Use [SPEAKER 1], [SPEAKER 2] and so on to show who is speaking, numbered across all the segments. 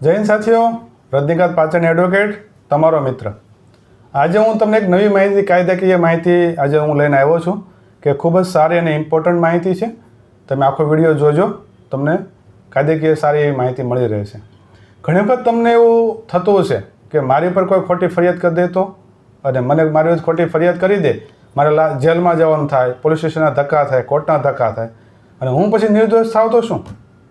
[SPEAKER 1] જૈન સાથીઓ, રજનીકાંત પાચન એડવોકેટ તમારો મિત્ર. આજે હું તમને એક નવી માહિતી, કાયદાકીય માહિતી આજે હું લઈને આવ્યો છું કે ખૂબ જ સારી અને ઇમ્પોર્ટન્ટ માહિતી છે. તમે આખો વીડિયો જોજો, તમને કાયદાકીય સારી એવી માહિતી મળી રહેશે. ઘણી વખત તમને એવું થતું હશે કે મારી પર કોઈ ખોટી ફરિયાદ કરી દેતો અને મને મારી ખોટી ફરિયાદ કરી દે, મારે જેલમાં જવાનું થાય, પોલીસ સ્ટેશનના ધક્કા થાય, કોર્ટના ધક્કા થાય, અને હું પછી નિર્દોષ થાવ તો શું?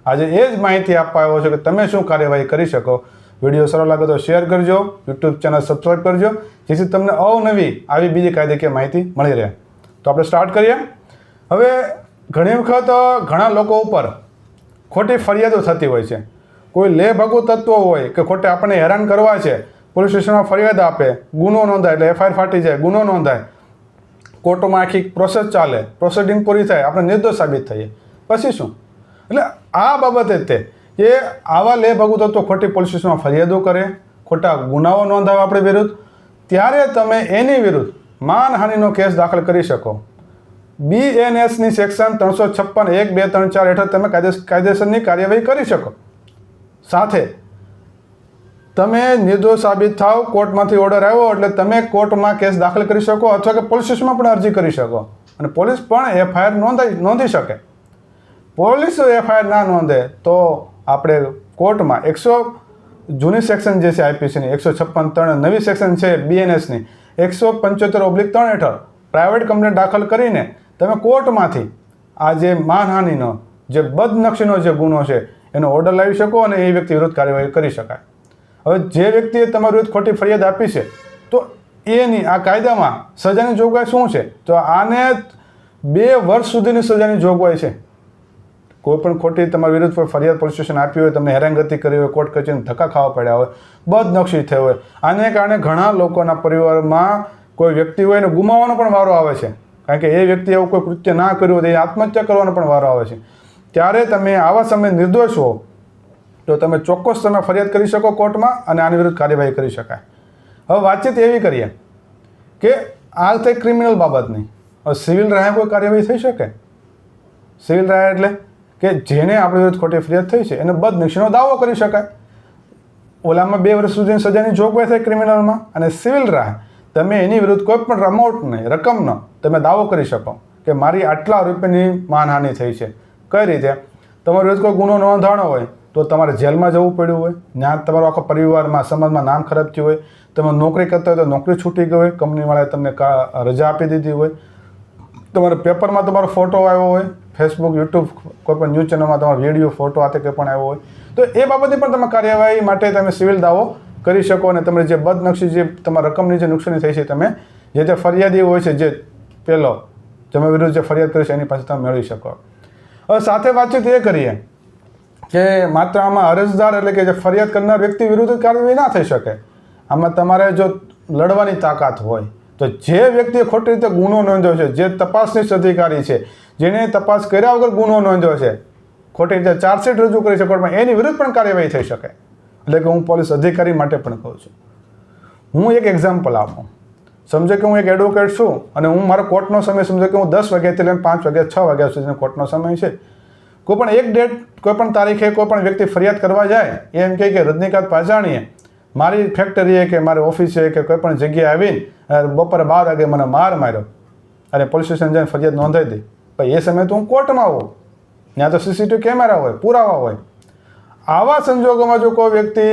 [SPEAKER 1] આજે એ જ માહિતી આપવા આવ્યો છું કે તમે શું કાર્યવાહી કરી શકો. વીડિયો સારો લાગે તો શેર કરજો યુટ્યુબ ચેનલ સબસ્ક્રાઈબ કરજો, જેથી તમને અવનવી આવી બીજી કાયદેકીય માહિતી મળી રહે. તો આપણે સ્ટાર્ટ કરીએ. હવે ઘણી વખત ઘણા લોકો ઉપર ખોટી ફરિયાદો થતી હોય છે. કોઈ લે ભાગુ તત્વો હોય કે ખોટે આપણને હેરાન કરવા છે, પોલીસ સ્ટેશનમાં ફરિયાદ આપે, ગુનો નોંધાય એટલે એફઆઈઆર ફાટી જાય, ગુનો નોંધાય. કોર્ટમાં આખી પ્રોસેસ ચાલે પ્રોસિડિંગ પૂરી થાય, આપણે નિર્દોષ સાબિત થઈએ. પછી શું? એટલે આ બાબતે તે એ આવા લે ભાગુ તત્વો ખોટી પોલીસ સ્ટેશનમાં ફરિયાદો કરે, ખોટા ગુનાઓ નોંધાવે આપણી વિરુદ્ધ, ત્યારે તમે એની વિરુદ્ધ માનહાનિનો કેસ દાખલ કરી શકો. બીએનએસની સેક્શન ત્રણસો છપ્પન એક બે ત્રણ ચાર હેઠળ તમે કાયદે, કાયદેસરની કાર્યવાહી કરી શકો. સાથે તમે નિર્દોષ સાબિત થાવ, કોર્ટમાંથી ઓર્ડર આવ્યો એટલે તમે કોર્ટમાં કેસ દાખલ કરી શકો અથવા કે પોલીસ સ્ટેશનમાં પણ અરજી કરી શકો. અને પોલીસ પણ એફઆઈઆર નોંધાઈ, નોંધી શકે. પોલીસ એફઆઈઆર ના નોંધે તો આપણે કોર્ટમાં એકસો જૂની સેક્શન જે છે આઈપીસીની, એકસો છપ્પન ત્રણ નવી સેક્શન છે બીએનએસની, એકસો પંચોતેર ઓબ્લિક ત્રણ હેઠળ પ્રાઇવેટ કંપની દાખલ કરીને તમે કોર્ટમાંથી આ જે માનહાનિનો, જે બદનક્ષીનો જે ગુનો છે એનો ઓર્ડર લાવી શકો અને એ વ્યક્તિ વિરુદ્ધ કાર્યવાહી કરી શકાય. હવે જે વ્યક્તિએ તમારી વિરુદ્ધ ખોટી ફરિયાદ આપી છે, તો એની આ કાયદામાં સજાની જોગવાઈ શું છે? તો આને બે વર્ષ સુધીની સજાની જોગવાઈ છે. કોઈ પણ ખોટી તમારા વિરુદ્ધ પર ફરિયાદ પોલીસ સ્ટેશન આપી હોય, તમને હેરાનગતિ કરી હોય, કોર્ટ કચેરીને ધક્કા ખાવા પડ્યા હોય બદનક્ષી થયો હોય. આને કારણે ઘણા લોકોના પરિવારમાં કોઈ વ્યક્તિ હોય એને ગુમાવવાનો પણ વારો આવે છે. કારણ કે એ વ્યક્તિ એવું કોઈ કૃત્ય ના કર્યું હોય એ આત્મહત્યા કરવાનો પણ વારો આવે છે. ત્યારે તમે આવા સમયે નિર્દોષ હો, તો તમે ચોક્કસ તમે ફરિયાદ કરી શકો કોર્ટમાં અને આની વિરુદ્ધ કાર્યવાહી કરી શકાય. હવે વાતચીત એવી કરીએ કે આ થઈ ક્રિમિનલ બાબતની. હવે સિવિલ રાહે કોઈ કાર્યવાહી થઈ શકે? સિવિલ રાહે એટલે કે જેને આપણી વિરુદ્ધ ખોટી ફરિયાદ થઈ છે, એને બદનક્ષીનો દાવો કરી શકાય. ઓલામાં બે વર્ષ સુધીની સજાની જોગવાઈ થાય ક્રિમિનલમાં અને સિવિલ રાહ, તમે એની વિરુદ્ધ કોઈ પણ અમાઉન્ટને રકમનો તમે દાવો કરી શકો કે મારી આટલા રૂપિયાની માનહાનિ થઈ છે. કઈ રીતે? તમારી વિરુદ્ધ કોઈ ગુનો નોંધાણો હોય, તો તમારે જેલમાં જવું પડ્યું હોય ત્યાં તમારો આખો પરિવારમાં, સમાજમાં નામ ખરાબ થયું હોય, તમે નોકરી કરતા હોય તો નોકરી છૂટી ગઈ હોય, કંપનીવાળાએ તમને રજા આપી દીધી હોય, તમારા પેપરમાં તમારો ફોટો આવ્યો હોય ફેસબુક યુટ્યુબ કોઈ પણ ન્યૂઝ ચેનલમાં તમારો વીડિયો ફોટો આ તે કંઈ પણ આવ્યો હોય, તો એ બાબતે પણ તમે કાર્યવાહી માટે તમે સિવિલ દાવો કરી શકો અને તમે જે બદનક્ષી જે તમારા રકમની જે નુકસાની થઈ છે તમે, જે તે ફરિયાદી હોય છે જે પહેલો તમે વિરુદ્ધ જે ફરિયાદ કરી છે એની પાસે તમે મેળવી શકો. હવે સાથે વાતચીત એ કરીએ કે માત્ર આમાં અરજદાર એટલે કે જે ફરિયાદ કરનાર વ્યક્તિ વિરુદ્ધ કાર્યવાહી ના થઈ શકે. આમાં તમારે જો લડવાની તાકાત હોય તો જે વ્યક્તિએ ખોટી રીતે ગુનો નોંધ્યો છે, જે તપાસનીશ અધિકારી છે જેને તપાસ કર્યા વગર ગુનો નોંધ્યો છે, ખોટી રીતે ચાર્જશીટ રજૂ કરી છે કોર્ટમાં, એની વિરુદ્ધ પણ કાર્યવાહી થઈ શકે. એટલે કે હું પોલીસ અધિકારી માટે પણ કહું છું. હું એક એક્ઝામ્પલ આપું. સમજો કે હું એક એડવોકેટ છું અને હું મારો કોર્ટનો સમય સમજો કે હું દસ વાગ્યાથી લઈને પાંચ વાગ્યા, છ વાગ્યા સુધીનો કોર્ટનો સમય છે. કોઈ પણ એક ડેટ કોઈ પણ તારીખે કોઈ પણ વ્યક્તિ ફરિયાદ કરવા જાય એમ કહે કે રજનીકાંત પાજાણીએ મારી ફેક્ટરીએ કે, મારી ઓફિસે કે, કોઈ પણ જગ્યાએ આવીને બપોરે બાર વાગે મને માર માર્યો. અને પોલીસ સ્ટેશન જઈને ફરિયાદ નોંધાવી દઈ. પણ એ સમયે તો હું કોર્ટમાં આવું ત્યાં તો સીસીટીવી કેમેરા હોય, પુરાવા હોય. આવા સંજોગોમાં જો કોઈ વ્યક્તિ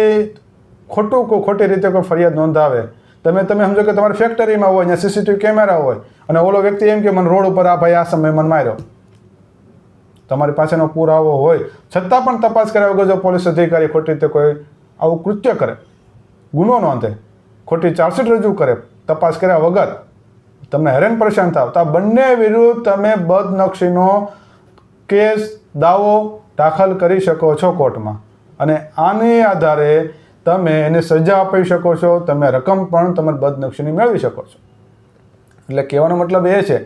[SPEAKER 1] ખોટું કોઈ ખોટી રીતે કોઈ ફરિયાદ નોંધાવે, તમે તમે સમજો કે તમારી ફેક્ટરીમાં હોય ત્યાં સીસીટીવી કેમેરા હોય, અને ઓલો વ્યક્તિ એમ કે, મને રોડ ઉપર આ ભાઈ આ સમયે મને માર્યો. તમારી પાસેનો પુરાવો હોય, છતાં પણ તપાસ કર્યા વગર જો પોલીસ અધિકારી ખોટી રીતે કોઈ આવું કૃત્ય કરે ગુનો નોંધે ખોટી ચાર્જશીટ રજૂ કરે, તપાસ કર્યા વગર તમે હેરાન પરેશાન થાવ. તો આ બંને વિરુદ્ધ તમે બદનક્ષીનો કેસ, દાવો દાખલ કરી શકો છો કોર્ટમાં. અને આને આધારે તમે એને સજા આપી શકો છો, તમે રકમ પણ તમારી બદનક્ષીની મેળવી શકો છો. એટલે કહેવાનો મતલબ એ છે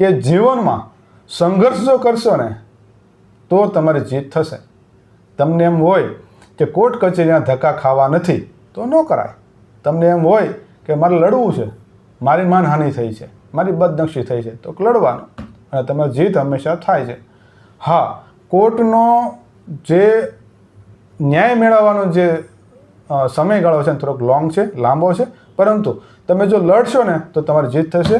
[SPEAKER 1] કે જીવનમાં સંઘર્ષ જો કરશો ને, તો તમારી જીત થશે. તમને એમ હોય કે કોર્ટ કચેરીના ધક્કા ખાવા નથી તો ન કરાય. તમને એમ હોય કે મારે લડવું છે, મારી માનહાનિ થઈ છે, મારી બદનક્ષી થઈ છે, તો લડવાનું. અને તમારી જીત હંમેશા થાય છે. હા, કોર્ટનો જે ન્યાય મેળવવાનો જે સમયગાળો છે થોડોક લોંગ છે, લાંબો છે, પરંતુ તમે જો લડશો ને, તો તમારી જીત થશે.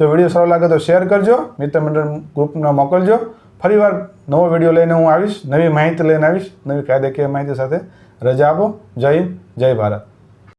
[SPEAKER 1] જો વીડિયો સારો લાગે તો શેર કરજો મિત્ર મંડળ ગ્રુપમાં મોકલજો. ફરીવાર નવો વીડિયો લઈને હું આવીશ, નવી માહિતી લઈને આવીશ, નવી કાયદેકીય માહિતી સાથે. રજા આપો. જય હિન્દ જય ભારત.